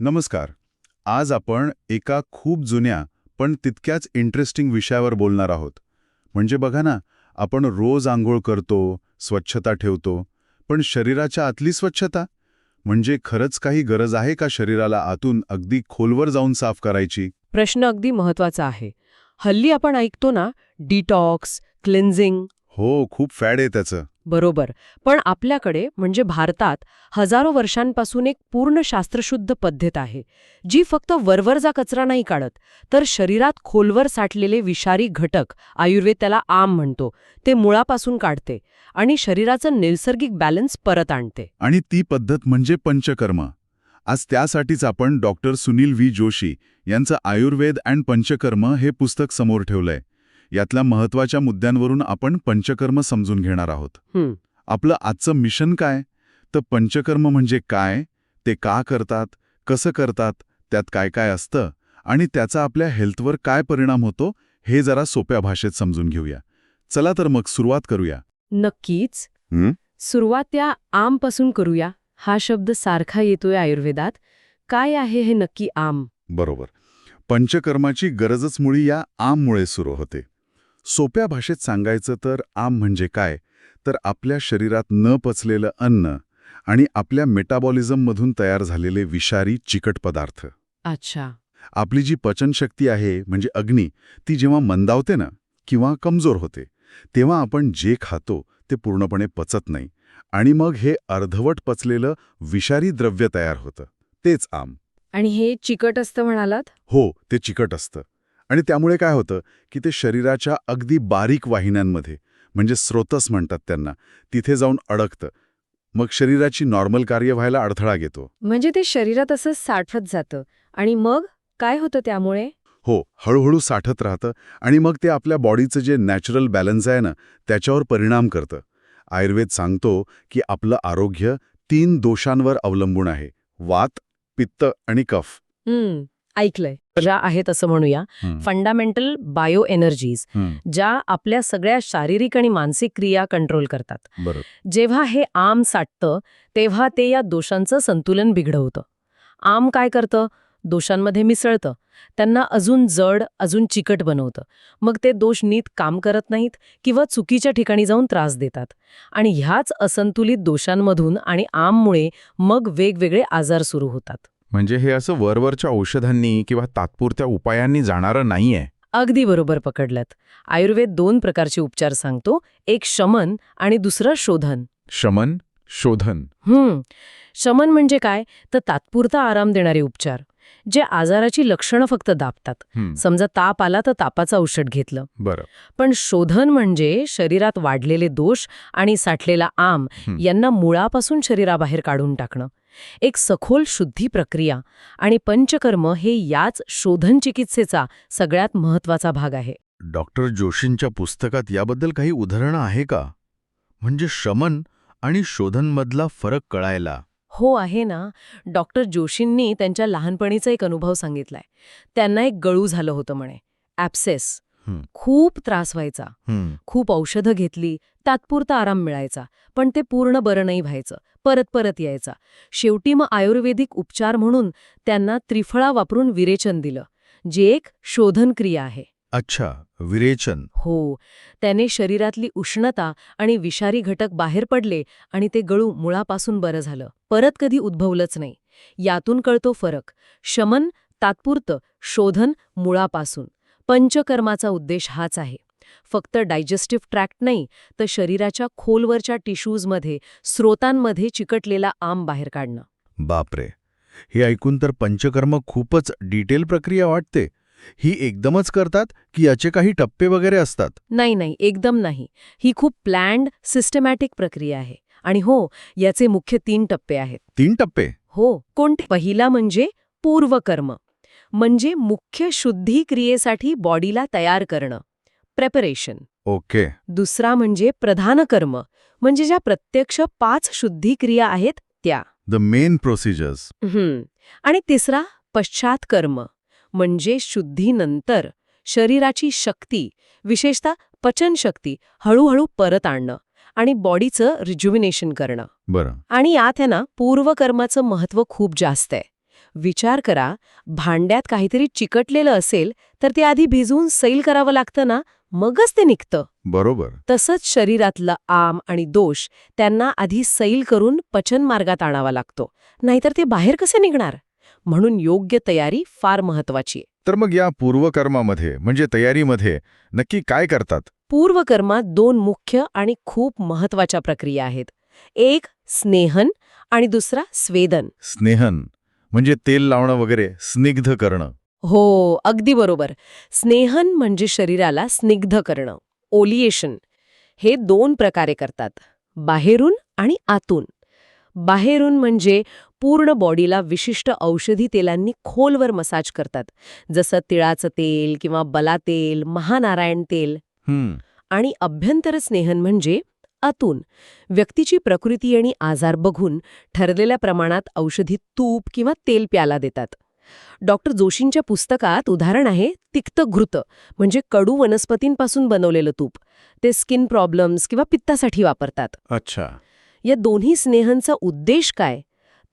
नमस्कार. आज आपण एका खूप जुन्या पण तितक्याच इंटरेस्टिंग विषयावर बोलणार आहोत. म्हणजे बघा ना आपण रोज आंघोळ करतो स्वच्छता ठेवतो पण शरीराच्या आतली स्वच्छता? म्हणजे खरंच काही गरज आहे का शरीराला आतून अगदी खोलवर जाऊन साफ करायची? प्रश्न अगदी महत्त्वाचा आहे. हल्ली आपण ऐकतो ना डिटॉक्स क्लिन्झिंग हो खूप फॅड आहे त्याचं. बरोबर. पण आपल्याकडे म्हणजे भारतात हजारो वर्षांपासून एक पूर्ण शास्त्रशुद्ध पद्धत आहे जी फक्त वरवरचा कचरा नाही काढत तर शरीरात खोलवर साठलेले विषारी घटक आयुर्वेद त्याला आम म्हणतो ते मुळापासून काढते आणि शरीराचं नैसर्गिक बॅलन्स परत आणते. आणि ती पद्धत म्हणजे पंचकर्म. आज त्यासाठीच आपण डॉक्टर सुनील व्ही. जोशी यांचं आयुर्वेद अँड पंचकर्म हे पुस्तक समोर ठेवलंय. यातल्या महत्त्वाच्या मुद्द्यांवरून आपण पंचकर्म समजून घेणार आहोत. आपलं आजचं मिशन काय? तर पंचकर्म म्हणजे काय? ते का करतात? कसं करतात? त्यात काय काय असतं? आणि त्याचा आपल्या हेल्थवर काय परिणाम होतो? हे जरा सोप्या भाषेत समजून घेऊया. चला तर मग सुरुवात करूया. नक्कीच? सुरुवात त्या आमपासून करूया. हा शब्द सारखा येतोय आयुर्वेदात. काय आहे हे नक्की आम? बरोबर. पंचकर्माची गरजच मुळी या आममुळे सुरू होते. सोप्या भाषेत सांगायचं तर आम म्हणजे काय? तर आपल्या शरीरात न पचलेलं अन्न आणि आपल्या मेटाबॉलिझममधून तयार झालेले विषारी चिकट पदार्थ. अच्छा. आपली जी पचनशक्ती आहे म्हणजे अग्नी ती जेव्हा मंदावते ना किंवा कमजोर होते तेव्हा आपण जे खातो ते पूर्णपणे पचत नाही आणि मग हे अर्धवट पचलेलं विषारी द्रव्य तयार होतं. तेच आम. आणि हे चिकट असतं म्हणालात? हो ते चिकट असतं. आणि त्यामुळे काय होतं की ते शरीराच्या अगदी बारीक वाहिन्यांमध्ये म्हणजे स्रोतस म्हणतात त्यांना तिथे जाऊन अडकतं. मग शरीराची नॉर्मल कार्य व्हायला अडथळा घेतो. म्हणजे ते शरीरात असं साठत जातं. आणि मग काय होतं त्यामुळे? हो हळूहळू साठत राहतं आणि मग ते आपल्या बॉडीचं जे नॅचरल बॅलन्स आहे ना त्याच्यावर परिणाम करतं. आयुर्वेद सांगतो की आपलं आरोग्य तीन दोषांवर अवलंबून आहे. वात पित्त आणि कफ. ऐकलंय ज्या आहेत असं म्हणूया फंडामेंटल बायो एनर्जीज ज्या आपल्या सगळ्या शारीरिक आणि मानसिक क्रिया कंट्रोल करतात. जेव्हा हे आम साठतं तेव्हा ते या दोषांचं संतुलन बिघडवतं. आम काय करतं? दोषांमध्ये मिसळतं. त्यांना अजून जड अजून चिकट बनवतं. मग ते दोष नीट काम करत नाहीत किंवा चुकीच्या ठिकाणी जाऊन त्रास देतात. आणि ह्याच असंतुलित दोषांमधून आणि आममुळे मग वेगवेगळे आजार सुरू होतात. म्हणजे हे असं वरवरच्या औषधांनी किंवा तात्पुरत्या उपायांनी जाणारं नाहीये. अगदी बरोबर पकडलत. आयुर्वेद दोन प्रकारचे उपचार सांगतो. एक शमन आणि दुसरं शोधन. शमन शोधन. हम्म. शमन म्हणजे काय? तर तात्पुरता आराम देणारे उपचार जे आजाराची लक्षणं फक्त दाबतात. समजा ताप आला तर तापाचं औषध घेतलं. बरं. पण शोधन म्हणजे शरीरात वाढलेले दोष आणि साठलेला आम. यांना मुळापासून शरीराबाहेर काढून टाकणं. एक सखोल शुद्धी प्रक्रिया आणि पंचकर्म हे याच शोधन चिकित्सेचा सगळ्यात महत्त्वाचा भाग आहे. डॉक्टर जोशींच्या पुस्तकात याबद्दल काही उदाहरणं आहे का? म्हणजे शमन आणि शोधनमधला फरक कळायला. हो आहे ना. डॉक्टर जोशींनी त्यांच्या लहानपणीचा एक अनुभव सांगितलाय. त्यांना एक गळू झालं होतं म्हणे. ॲप्सेस. खूप त्रास व्हायचा. खूप औषधं घेतली तात्पुरता आराम मिळायचा पण ते पूर्ण बरं नाही व्हायचं परत परत यायचा. शेवटी मग आयुर्वेदिक उपचार म्हणून त्यांना त्रिफळा वापरून विरेचन दिलं जे एक शोधन क्रिया आहे. अच्छा विरेचन. हो त्याने शरीरातली उष्णता आणि विषारी घटक बाहेर पडले आणि ते गळू मुळापासून बरं झालं. परत कधी उद्भवलंच नाही. यातून कळतो फरक. शमन तात्पुरतं शोधन मुळापासून. पंचकर्माचा उद्देश हाच आहे. फक्त डायजेस्टिव्ह ट्रॅक्ट नाही तर शरीराच्या खोलवरच्या टिश्यूजमध्ये स्रोतांमध्ये चिकटलेला आम बाहेर काढणं. बापरे! हे ऐकून तर पंचकर्म खूपच डिटेल प्रक्रिया वाटते. ही एकदमच करतात की याचे काही टप्पे वगैरे असतात? नाही नाही एकदम नाही. ही खूप प्लॅन्ड सिस्टमॅटिक प्रक्रिया आहे. आणि हो याचे मुख्य तीन टप्पे आहेत. तीन टप्पे? हो कोणते? पहिला म्हणजे पूर्वकर्म. म्हणजे मुख्य शुद्धी क्रियेसाठी बॉडीला तयार करणं. प्रेपरेशन. ओके. दुसरा म्हणजे प्रधान कर्म म्हणजे ज्या प्रत्यक्ष पाच शुद्धी क्रिया आहेत त्या. The main procedures. आणि तिसरा पश्चात कर्म म्हणजे शुद्धीनंतर शरीराची शक्ती विशेषतः पचनशक्ती हळूहळू परत आणणं आणि बॉडीचं रिज्युमिनेशन करणं. बरं. आणि यात आहे ना पूर्वकर्माचं महत्त्व खूप जास्त आहे. विचार करा भांड्यात काहीतरी चिकटलेलं असेल तर ते आधी भिजवून सैल करावं लागतं ना? मगच ते निघतं. बरोबर. तसंच शरीरातलं आम आणि दोष त्यांना आधी सैल करून पचनमार्गात आणावा लागतो. नाहीतर ते बाहेर कसे निघणार? म्हणून योग्य तयारी फार महत्वाची आहे. तर मग या पूर्वकर्मामध्ये म्हणजे तयारीमध्ये नक्की काय करतात? पूर्वकर्मात दोन मुख्य आणि खूप महत्त्वाच्या प्रक्रिया आहेत. एक स्नेहन आणि दुसरा स्वेदन. स्नेहन. म्हणजे तेल लावणं वगैरे स्निग्ध करणं. हो अगदी बरोबर. स्नेहन म्हणजे शरीराला स्निग्ध करणं ओलिएशन. हे दोन प्रकारे करतात बाहेरून आणि आतून. बाहेरून म्हणजे पूर्ण बॉडीला विशिष्ट औषधी तेलांनी खोलवर मसाज करतात जसं तिळाचं तेल किंवा बला तेल महानारायण तेल. हम्म. आणि अभ्यंतर स्नेहन म्हणजे आतून. व्यक्तीची प्रकृती आणि आजार बघून ठरलेल्या प्रमाणात औषधी तूप किंवा तेल प्याला देतात. डॉक्टर जोशींच्या पुस्तकात उदाहरण आहे तिक्त घृत म्हणजे कडू वनस्पतींपासून बनवलेलं तूप. ते स्किन प्रॉब्लेम्स किंवा पित्तासाठी वापरतात. अच्छा. या दोन्ही स्नेहांचा उद्देश काय?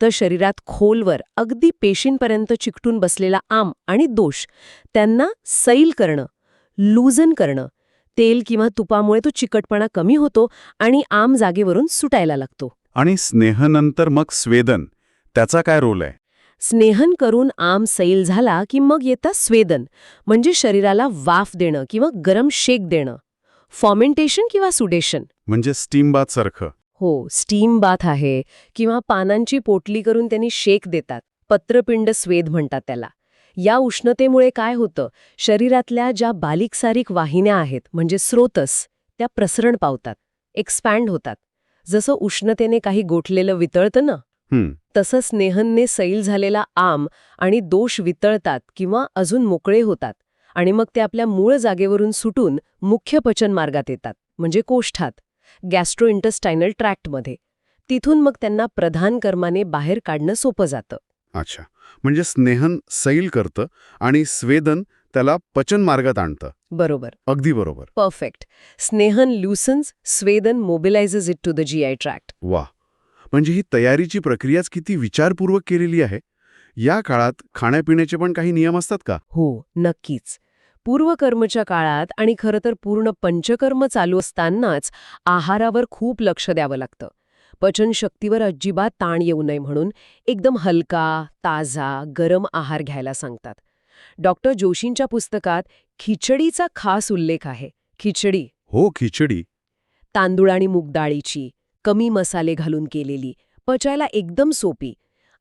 तर शरीरात खोलवर अगदी पेशींपर्यंत चिकटून बसलेला आम आणि दोष त्यांना सैल करणं लूजन करणं तेल किंवा तुपामुळे तो चिकटपणा कमी होतो आणि आम जागेवरून सुटायला लागतो. आणि स्नेहनंतर मग स्वेदन त्याचा काय रोल आहे? स्नेहन करून आम सैल झाला की मग येतं स्वेदन म्हणजे शरीराला वाफ देणं किंवा गरम शेक देणं. फॉमेंटेशन किंवा सुडेशन. म्हणजे स्टीम बाथ सारखं. हो स्टीम बाथ आहे किंवा पानांची पोटली करून त्यांनी शेक देतात. पत्रपिंड स्वेद म्हणतात त्याला. या उष्णतेमुळे काय होतं? शरीरातल्या ज्या बालिकसारिक वाहिन्या आहेत म्हणजे स्रोतस त्या प्रसरण पावतात एक्सपॅन्ड होतात. जसं उष्णतेने काही गोठलेलं वितळतं ना? तसं स्नेहनने सैल झालेला आम आणि दोष वितळतात किंवा अजून मोकळे होतात आणि मग ते आपल्या मूळ जागेवरून सुटून मुख्य पचन मार्गात येतात म्हणजे कोष्ठात गॅस्ट्रोइंटस्टायनल ट्रॅक्टमध्ये तिथून मग त्यांना प्रधान कर्माने बाहेर काढणं सोपं जातं. अच्छा. म्हणजे स्नेहन सैल करतं आणि स्वेदन त्याला पचन मार्गात आणतं. बरोबर. अगदी बरोबर. परफेक्ट. स्नेहन loosens स्वेदन mobilises it to the GI tract. वा म्हणजे ही तयारीची प्रक्रियाच किती विचारपूर्वक केलेली आहे? या काळात खाण्यापिण्याचे पण काही नियम असतात का? हो नक्कीच. पूर्वकर्मच्या काळात आणि खरं तर पूर्ण पंचकर्म चालू असतानाच आहारावर खूप लक्ष द्यावं लागतं. पचनशक्तीवर अजिबात ताण येऊ नये म्हणून एकदम हलका ताजा गरम आहार घ्यायला सांगतात. डॉक्टर जोशींच्या पुस्तकात खिचडीचा खास उल्लेख आहे. खिचडी. हो खिचडी. तांदूळ आणि मूग डाळीची कमी मसाले घालून केलेली पचायला एकदम सोपी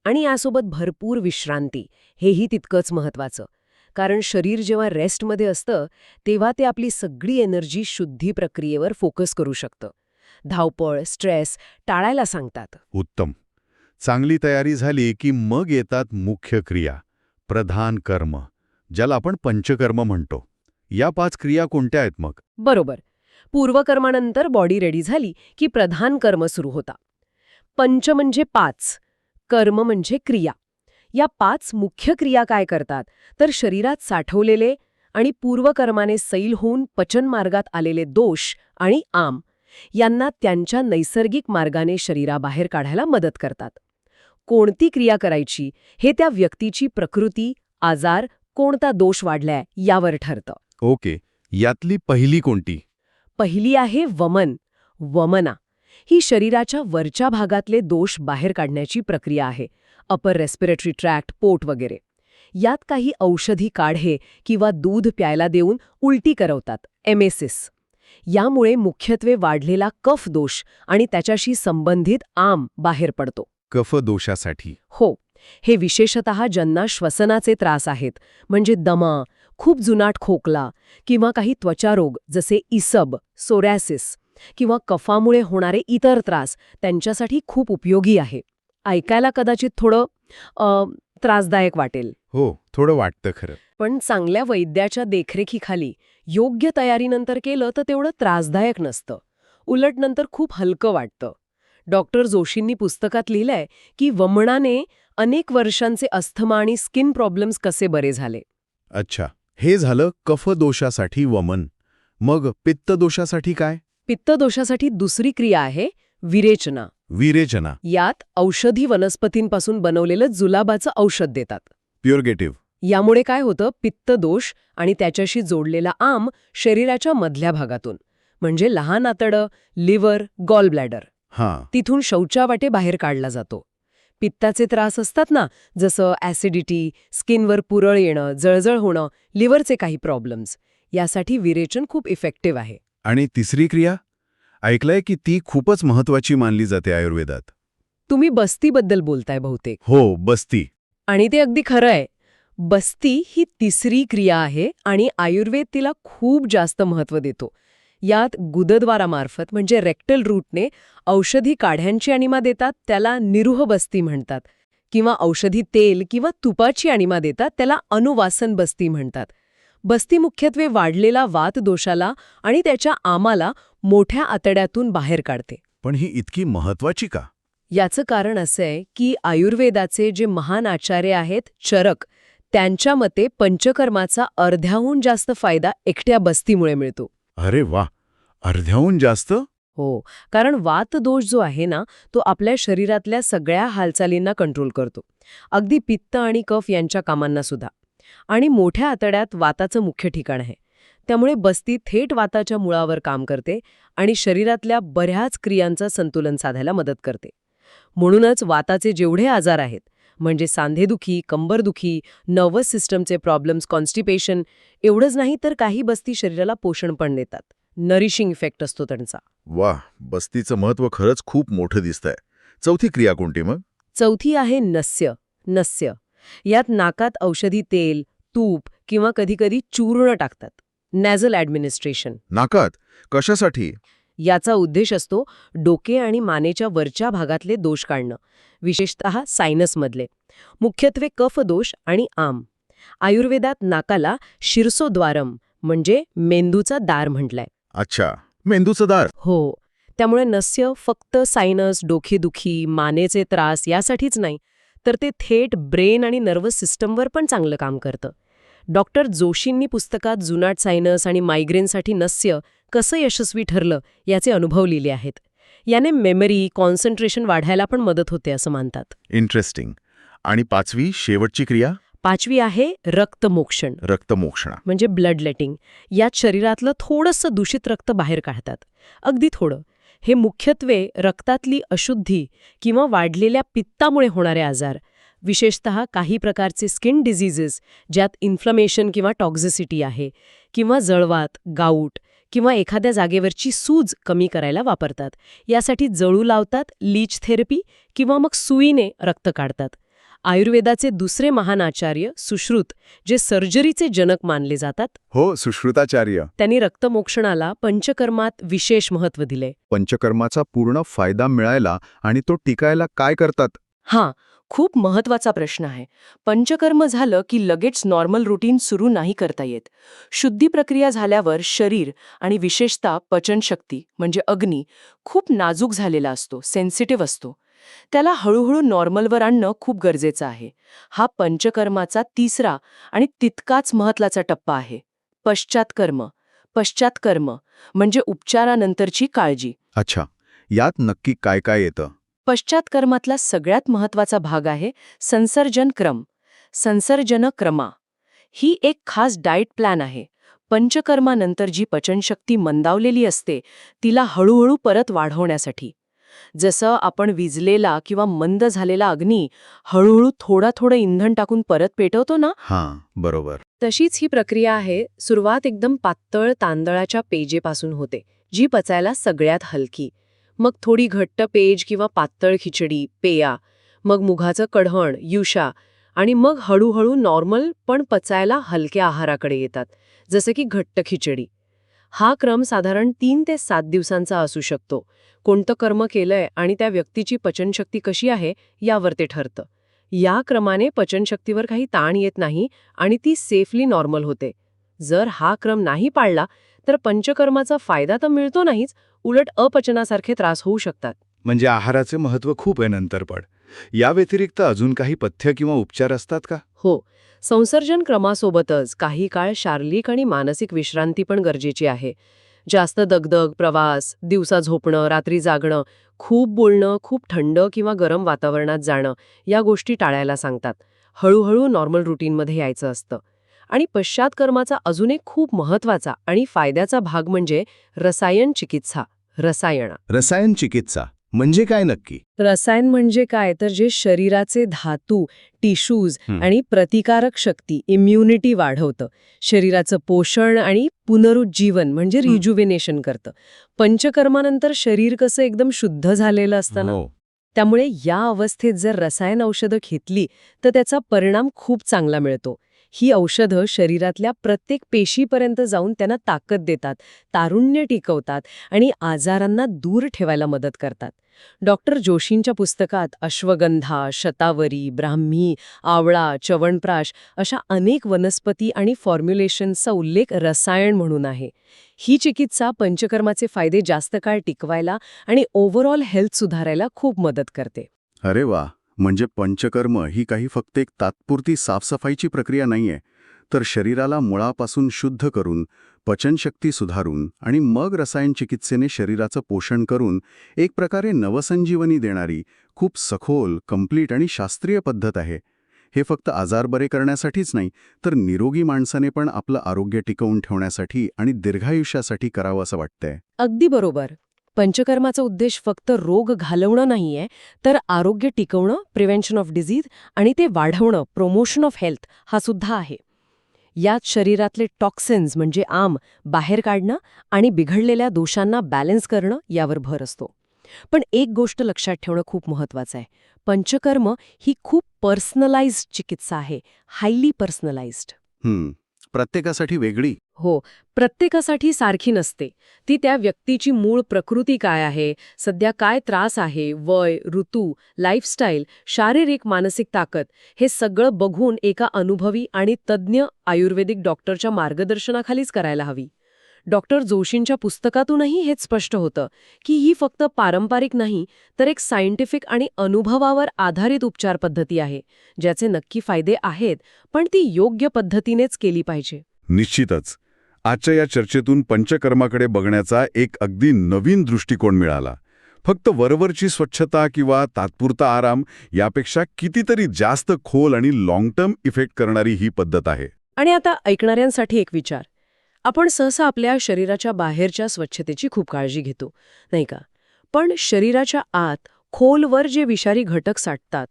आणि यासोबत भरपूर विश्रांती हेही तितकंच महत्वाचं कारण शरीर जेव्हा रेस्टमध्ये असतं तेव्हा ते आपली सगळी एनर्जी शुद्धी प्रक्रियेवर फोकस करू शकतं. धावपळ स्ट्रेस टाळायला सांगतात. उत्तम. चांगली तयारी झाली की मग येतात मुख्य क्रिया प्रधान कर्म ज्याला आपण पंचकर्म म्हणतो. या पाच क्रिया कोणत्या आहेत मग? बरोबर. पूर्वकर्मानंतर बॉडी रेडी झाली की प्रधान कर्म सुरू होता. पंच म्हणजे पाच कर्म म्हणजे क्रिया. या पाच मुख्य क्रिया काय करतात? तर शरीरात साठवलेले आणि पूर्वकर्माने सैल होऊन पचनमार्गात आलेले दोष आणि आम. यांना त्यांच्या नैसर्गिक मार्गाने शरीराबाहेर काढायला मदत करतात. कोणती क्रिया करायची हे त्या व्यक्तीची प्रकृती आजार कोणता दोष वाढलाय यावर ठरतं. ओके यातली पहिली कोणती? पहिली आहे वमन. वमना ही शरीराच्या वरच्या भागातले दोष बाहेर काढण्याची प्रक्रिया आहे. अपर रेस्पिरेटरी ट्रॅक्ट पोट वगैरे. यात काही औषधी काढे किंवा दूध प्यायला देऊन उलटी करवतात. एमेसिस यामुळे मुख्यत्वे वाढलेला कफ दोष आणि त्याच्याशी संबंधित आम बाहेर पडतो. कफ दोषासाठी. हो हे विशेषतः ज्यांना श्वसनाचे त्रास आहेत म्हणजे दमा खूप जुनाट खोकला किंवा काही त्वचारोग जसे इसब सोरॅसिस किंवा कफामुळे होणारे इतर त्रास त्यांच्यासाठी खूप उपयोगी आहे. ऐकायला कदाचित थोडं त्रासदायक वाटेल. हो थोडं वाटतं खरं. पण चांगल्या वैद्याच्या देखरेखीखाली योग्य तयारीनंतर केलं तर तेवढं त्रासदायक नसतं. उलट नंतर खूप हलकं वाटतं. डॉक्टर जोशींनी पुस्तकात लिहिलंय की वमणाने अनेक वर्षांचे अस्थमा आणि स्किन प्रॉब्लेम्स कसे बरे झाले. अच्छा हे झालं कफ दोषासाठी वमन. मग पित्त दोषासाठी काय? पित्तदोषासाठी दुसरी क्रिया आहे विरेचना. विरेचना. यात औषधी वनस्पतींपासून बनवलेलं जुलाबाचं औषध देतात. प्युरगेटिव्ह यामुळे काय होतं? पित्तदोष आणि त्याच्याशी जोडलेला आम शरीराच्या मधल्या भागातून. म्हणजे लहान आतडं लिव्हर गॉल ब्लॅडर हां. तिथून शौचावाटे बाहेर काढला जातो. पित्ताचे त्रास असतात ना जसं ॲसिडिटी स्किनवर पुरळ येणं जळजळ होणं लिव्हरचे काही प्रॉब्लेम्स. यासाठी विरेचन खूप इफेक्टिव्ह आहे. आणि तिसरी क्रिया? ऐकलंय की ती खूपच महत्वाची मानली जाते आयुर्वेदात. तुम्ही बस्तीबद्दल बोलताय बहुतेक. हो बस्ती. आणि ते अगदी खरं आहे. बस्ती ही तिसरी क्रिया आहे आणि आयुर्वेद तिला खूप जास्त महत्त्व देतो. यात गुदद्वारामार्फत म्हणजे रेक्टल रूटने औषधी काढ्यांची अणिमा देतात त्याला निरुह बस्ती म्हणतात. किंवा औषधी तेल किंवा तुपाची अणिमा देतात त्याला अनुवासन बस्ती म्हणतात. बस्ती मुख्यत्वे वाढलेला वात दोषाला आणि त्याच्या आमाला मोठ्या आतड्यातून बाहेर काढते. पण ही इतकी महत्वाची का? याचं कारण असं आहे की आयुर्वेदाचे जे महान आचार्य आहेत चरक त्यांच्या मते पंचकर्माचा अर्ध्याहून जास्त फायदा एकट्या बस्तीमुळे मिळतो. अरे वा! अर्ध्याहून जास्त? हो कारण वातदोष जो आहे ना तो आपल्या शरीरातल्या सगळ्या हालचालींना कंट्रोल करतो. अगदी पित्त आणि कफ यांच्या कामांना सुद्धा. आणि मोठ्या आतड्यात वाताचं मुख्य ठिकाण आहे. त्यामुळे बस्ती थेट वाताच्या मुळावर काम करते आणि शरीरातल्या बऱ्याच क्रियांचं संतुलन साधायला मदत करते. म्हणूनच वाताचे जेवढे आजार आहेत म्हणजे सांधेदुखी कंबरदुखी नर्वस सिस्टमचे प्रॉब्लेम्स कॉन्स्टिपेशन एवढंच नाही तर काही बस्ती शरीराला पोषण पण देतात. नरिशिंग इफेक्ट असतो त्यांचा. वा बस्तीचं महत्त्व खरंच खूप मोठं दिसतंय. चौथी क्रिया कोणती मग? चौथी आहे नस्य. नस्य. यात नाकात औषधी तेल तूप किंवा कधीकधी चूर्ण टाकतात. Nasal administration. नाकात? कशासाठी? याचा उद्देश असतो डोके आणि मानेच्या वरच्या भागातले दोष काढणं विशेषतः सायनसमधले. मुख्यत्वे कफदोष आणि आम. आयुर्वेदात नाकाला शिरसोद्वारम म्हणजे मेंदूचा दार म्हटलाय. अच्छा मेंदूचं दार. हो त्यामुळे नस्य फक्त सायनस डोकेदुखी मानेचे त्रास यासाठीच नाही तर ते थेट ब्रेन आणि नर्वस सिस्टमवर पण चांगलं काम करतं. डॉक्टर जोशींनी पुस्तकात जुनाट सायनस आणि मायग्रेनसाठी नस्य कसं यशस्वी ठरलं याचे अनुभव लिहिले आहेत. याने मेमरी कॉन्सन्ट्रेशन वाढायला पण मदत होते असं मानतात. इंटरेस्टिंग आणि पाचवी शेवटची क्रिया? पाचवी आहे रक्तमोक्षण. रक्तमोक्षणा. म्हणजे ब्लड लेटिंग यात शरीरातलं थोडंसं दूषित रक्त बाहेर काढतात. अगदी थोडं. हे मुख्यत्वे रक्तातली अशुद्धी किंवा वाढलेल्या पित्तामुळे होणारे आजार. विशेषत काही प्रकारचे स्किन डिझिजेस ज्यात इन्फ्लमेशन किंवा टॉक्झिसिटी आहे. किंवा जळवात गाऊट किंवा एखाद्या जागेवरची सूज कमी करायला वापरतात. यासाठी जळू लावतात लीच थेरपी किंवा मग सुईने रक्त काढतात. आयुर्वेदाचे दुसरे महान आचार्य सुश्रुत जे सर्जरीचे जनक मानले जातात हो सुश्रुताचार्य. त्यांनी रक्तमोक्षणाला पंचकर्मात विशेष महत्त्व दिले. पंचकर्माचा पूर्ण फायदा मिळायला आणि तो टिकायला काय करतात? हां खूप महत्त्वाचा प्रश्न आहे. पंचकर्म झालं की लगेच नॉर्मल रुटीन सुरू नाही करता येत. शुद्धी प्रक्रिया झाल्यावर शरीर आणि विशेषतः पचनशक्ती म्हणजे अग्नी खूप नाजूक झालेला असतो सेन्सिटिव्ह असतो. त्याला हळूहळू नॉर्मलवर आणणं खूप गरजेचं आहे. हा पंचकर्माचा तिसरा आणि तितकाच महत्त्वाचा टप्पा आहे. पश्चात्कर्म. पश्चात्कर्म म्हणजे उपचारानंतरची काळजी. अच्छा. यात नक्की काय काय येतं? पश्चात्कर्मातला सगळ्यात महत्त्वाचा भाग आहे संसर्जन क्रम. संसर्जन क्रमा. ही एक खास डाएट प्लॅन आहे. पंचकर्मानंतर जी पचनशक्ती मंदावलेली असते तिला हळूहळू परत वाढवण्यासाठी. जसं आपण विजलेला किंवा मंद झालेला अग्नी हळूहळू थोडा थोडं इंधन टाकून परत पेटवतो ना? हां बरोबर. तशीच ही प्रक्रिया आहे सुरुवात एकदम पातळ तांदळाच्या पेजेपासून होते जी पचायला सगळ्यात हलकी. मग थोडी घट्ट पेज किंवा पातळ खिचडी पेया मग मुघाचं कढण युषा आणि मग हळूहळू नॉर्मल पण पचायला हलक्या आहाराकडे येतात जसं की घट्ट खिचडी. हा क्रम साधारण तीन ते सात दिवसांचा असू शकतो. कोणतं कर्म केलंय आणि त्या व्यक्तीची पचनशक्ती कशी आहे यावर ते ठरतं. या क्रमाने पचनशक्तीवर काही ताण येत नाही आणि ती सेफली नॉर्मल होते. जर हा क्रम नाही पाळला तर पंचकर्माचा फायदा तर मिळतो नाहीच उलट अपचनासारखे त्रास होऊ शकतात. म्हणजे आहाराचे महत्त्व खूप आहे नंतर पण. या व्यतिरिक्त अजून काही पथ्य किंवा उपचार असतात का? हो. संसर्जन क्रमासोबतच काही काळ शारीरिक आणि मानसिक विश्रांती पण गरजेची आहे. जास्त दगदग प्रवास दिवसा झोपणं रात्री जागणं खूप बोलणं खूप थंड किंवा गरम वातावरणात जाणं या गोष्टी टाळायला सांगतात. हळूहळू नॉर्मल रुटीनमध्ये यायचं असतं. आणि पश्चात्कर्माचा अजून एक खूप महत्त्वाचा आणि फायद्याचा भाग म्हणजे रसायन चिकित्सा रसायन रसायन चिकित्सा म्हणजे काय नक्की? रसायन म्हणजे काय? तर जे शरीराचे धातू टिश्यूज. आणि प्रतिकारक शक्ती इम्युनिटी वाढवतं. शरीराचं पोषण आणि पुनरुज्जीवन म्हणजे रिज्युव्हिनेशन करतं. पंचकर्मानंतर शरीर कसं एकदम शुद्ध झालेलं असतं ना? हो. त्यामुळे या अवस्थेत जर रसायन औषधं घेतली तर त्याचा परिणाम खूप चांगला मिळतो. ही औषधं शरीरातल्या प्रत्येक पेशीपर्यंत जाऊन त्यांना ताकद देतात तारुण्य टिकवतात आणि आजारांना दूर ठेवायला मदत करतात. डॉक्टर जोशींच्या पुस्तकात अश्वगंधा शतावरी ब्राह्मी आवळा चवणप्राश अशा अनेक वनस्पती आणि फॉर्म्युलेशन्सचा उल्लेख रसायन म्हणून आहे. ही चिकित्सा पंचकर्माचे फायदे जास्त काळ टिकवायला आणि ओव्हरऑल हेल्थ सुधारायला खूप मदत करते. अरे वा! म्हणजे पंचकर्म ही काही फक्त एक तात्पुरती साफसफाईची प्रक्रिया नाहीये तर शरीराला मुळापासून शुद्ध करून पचनशक्ती सुधारून आणि मग रसायन चिकित्सेने शरीराचं पोषण करून एक प्रकारे नवसंजीवनी देणारी खूप सखोल कंप्लीट आणि शास्त्रीय पद्धत आहे. हे फक्त आजार बरे करण्यासाठीच नाही तर निरोगी माणसाने पण आपलं आरोग्य टिकवून ठेवण्यासाठी आणि दीर्घायुष्यासाठी करावं असं वाटतंय. अगदी बरोबर. पंचकर्माचा उद्देश फक्त रोग घालवणं नाहीये तर आरोग्य टिकवणं प्रिव्हेन्शन ऑफ डिझीज आणि ते वाढवणं प्रोमोशन ऑफ हेल्थ हा सुद्धा आहे. यात शरीरातले टॉक्सिन्स म्हणजे आम बाहेर काढणं आणि बिघडलेल्या दोषांना बॅलन्स करणं यावर भर असतो. पण एक गोष्ट लक्षात ठेवणं खूप महत्वाचं आहे. पंचकर्म ही खूप पर्सनलाइज्ड चिकित्सा आहे हायली पर्सनलाइज्ड प्रत्येकासाठी वेगळी. हो प्रत्येकासाठी सारखी नसते. ती त्या व्यक्तीची मूळ प्रकृती काय आहे? सध्या काय त्रास आहे? वय ऋतू लाईफस्टाईल शारीरिक मानसिक ताकद हे सगळं बघून एका अनुभवी आणि तज्ज्ञ आयुर्वेदिक डॉक्टरच्या मार्गदर्शनाखालीच करायला हवी. डॉक्टर जोशींच्या पुस्तकातूनही हेच स्पष्ट होतं की ही फक्त पारंपरिक नाही तर एक सायंटिफिक आणि अनुभवावर आधारित उपचार पद्धती आहे ज्याचे नक्की फायदे आहेत पण ती योग्य पद्धतीनेच केली पाहिजे. निश्चितच. आजच्या या चर्चेतून पंचकर्माकडे बघण्याचा एक अगदी नवीन दृष्टिकोन मिळाला. फक्त वरवरची स्वच्छता किंवा तात्पुरता आराम यापेक्षा कितीतरी जास्त खोल आणि लाँग टर्म इफेक्ट करणारी ही पद्धत आहे. आणि आता ऐकणाऱ्यांसाठी एक विचार. आपण सहसा आपल्या शरीराच्या बाहेरच्या स्वच्छतेची खूप काळजी घेतो नाही का? पण शरीराच्या आत खोलवर जे विषारी घटक साठतात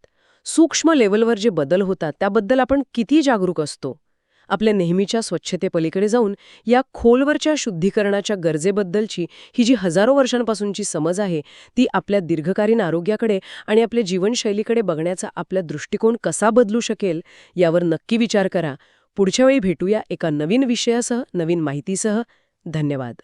सूक्ष्म लेवलवर जे बदल होतात त्याबद्दल आपण किती जागरूक असतो? आपल्या नेहमीच्या स्वच्छतेपलीकडे जाऊन या खोलवरच्या शुद्धीकरणाच्या गरजेबद्दलची ही जी हजारो वर्षांपासूनची समज आहे ती आपल्या दीर्घकालीन आरोग्याकडे आणि आपल्या जीवनशैलीकडे बघण्याचा आपला दृष्टिकोन कसा बदलू शकेल यावर नक्की विचार करा. पुढच्या वेळी भेटूया एका नवीन विषयासह नवीन माहितीसह. धन्यवाद.